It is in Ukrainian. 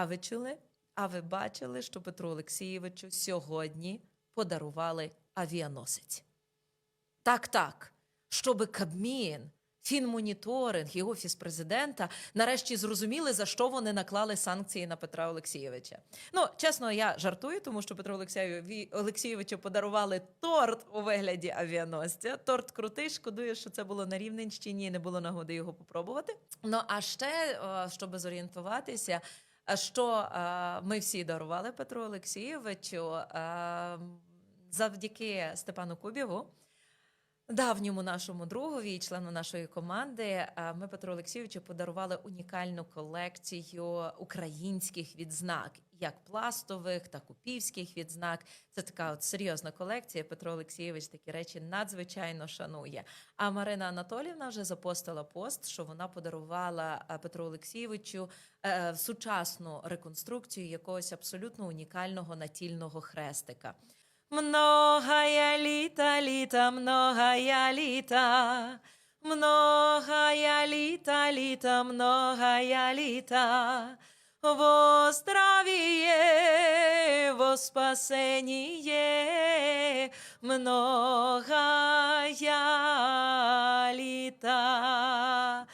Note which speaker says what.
Speaker 1: А ви чули? А ви бачили, що Петру Олексійовичу сьогодні подарували авіаносець? Так, так, щоби Кабмін, Фінмоніторинг і офіс президента нарешті зрозуміли, за що вони наклали санкції на Петра Олексійовича. Ну, чесно, я жартую, тому що Петру Олексійовичу подарували торт у вигляді авіаносця. Торт крутий. Шкодую, що це було на Рівненщині, і не було нагоди його попробувати. Ну а ще, щоб зорієнтуватися, що е, ми всі дарували Петру Олексійовичу е, завдяки Степану Кубєву. Давньому нашому другові і члену нашої команди е, ми Петру Олексійовичу подарували унікальну колекцію українських відзнак, як пластових, так упівських відзнак. Це така от серйозна колекція. Петро Олексійович такі речі надзвичайно шанує. А Марина Анатолівна вже запостила пост, що вона подарувала е, Петру Олексійовичу е, сучасну реконструкцію якогось абсолютно унікального натільного хрестика. Многая літа, літа, многая літа, многая літа, літа, многая літа, во здравие, во спасение, многая літа.